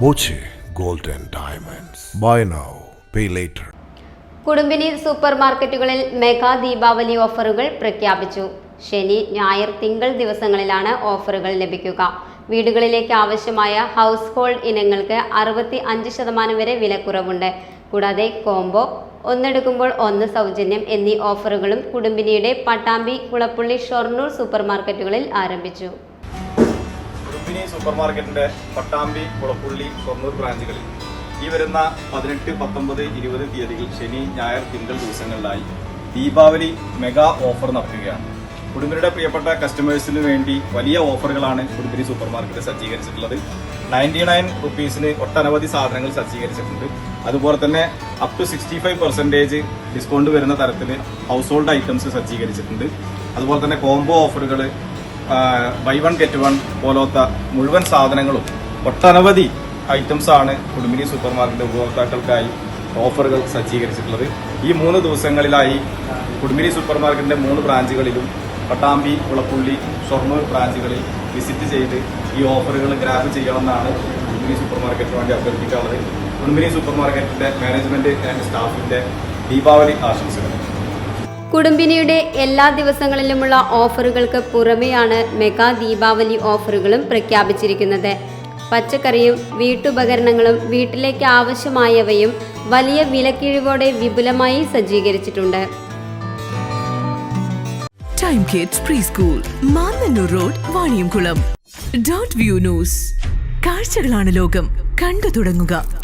Boche gold and Diamonds. Buy now, pay later. Kudumbini super മാർക്കറ്റുകളിൽ mega Deepavali ഓഫറുകൾ പ്രഖ്യാപിച്ചു ശനി ഞായർ തിങ്കൾ ദിവസങ്ങളിലാണ് ഓഫറുകൾ ലഭിക്കുക വീടുകളിലേക്ക് ആവശ്യമായ ഹൗസ് ഹോൾഡ് ഇനങ്ങൾക്ക് അറുപത്തി അഞ്ച് ശതമാനം വരെ വിലക്കുറവുണ്ട് കൂടാതെ കോംബോ ഒന്നെടുക്കുമ്പോൾ ഒന്ന് സൗജന്യം എന്നീ ഓഫറുകളും കുടുംബിനിയുടെ പട്ടാമ്പി കുളപ്പുള്ളി ഷൊർണൂർ സൂപ്പർ മാർക്കറ്റുകളിൽ ആരംഭിച്ചു കുടുംബിനി സൂപ്പർ മാർക്കറ്റിന്റെ പട്ടാമ്പി കുളപ്പുള്ളി ഷൊർണൂർ ബ്രാഞ്ചുകളിൽ. ഈ വരുന്ന പതിനെട്ട് പത്തൊമ്പത് ഇരുപത് തീയതികൾ ശനി ഞായർ തിങ്കൾ ദിവസങ്ങളിലായി ദീപാവലി മെഗാ ഓഫർ നടക്കുകയാണ്. കുടുംബിനിയുടെ പ്രിയപ്പെട്ട കസ്റ്റമേഴ്സിന് വേണ്ടി വലിയ ഓഫറുകളാണ് കുടുംബിനി സൂപ്പർ മാർക്കറ്റ് സജ്ജീകരിച്ചിട്ടുള്ളത്. നയന്റി നയൻ റുപ്പീസിന് ഒട്ടനവധി സാധനങ്ങൾ സജ്ജീകരിച്ചിട്ടുണ്ട്. അതുപോലെ തന്നെ up to sixty five percentage discount വരുന്ന തരത്തിൽ ഹൗസ് ഹോൾഡ് ഐറ്റംസ് സജ്ജീകരിച്ചിട്ടുണ്ട്. അതുപോലെ തന്നെ കോംബോ ഓഫറുകൾ ബൈ വൺ ഗെറ്റ് വൺ പോലത്തെ മുഴുവൻ സാധനങ്ങളും ഒട്ടനവധി ഐറ്റംസ് ആണ് കുടുംബിനി സൂപ്പർ മാർക്കറ്റ് ഉപഭോക്താക്കൾക്കായി ഓഫറുകൾ സജ്ജീകരിച്ചിട്ടുള്ളത്. ഈ മൂന്ന് ദിവസങ്ങളിലായി കുടുംബിനി സൂപ്പർ മാർക്കറ്റിന്റെ മൂന്ന് ബ്രാഞ്ചുകളിലും പട്ടാമ്പി കുളപ്പുള്ളി ഷൊർണൂർ ബ്രാഞ്ചുകളിൽ വിസിറ്റ് ചെയ്ത് ഈ ഓഫറുകൾ ഗ്രാബ് ചെയ്യണമെന്നാണ് കുടുംബിനി സൂപ്പർ മാർക്കറ്റിന് വേണ്ടി അഭ്യർത്ഥിക്കാനുള്ളത്. കുടുംബിനി സൂപ്പർ മാർക്കറ്റിന്റെ മാനേജ്മെന്റ് ആൻഡ് സ്റ്റാഫിന്റെ ദീപാവലി ആശംസകൾ. കുടുംബിനിയുടെ എല്ലാ ദിവസങ്ങളിലുമുള്ള ഓഫറുകൾക്ക് പുറമെയാണ് മെഗാ ദീപാവലി ഓഫറുകളും പ്രഖ്യാപിച്ചിരിക്കുന്നത്. പച്ചക്കറിയും വീട്ടുപകരണങ്ങളും വീട്ടിലേക്ക് ആവശ്യമായവയും വലിയ വിലക്കിഴിവോടെ വിപുലമായി സജ്ജീകരിച്ചിട്ടുണ്ട്. Time kids pre school Mannanur road Vaniyamkulam dot view news കാഴ്ചകളാണ് ലോകം. കണ്ടു തുടങ്ങുക.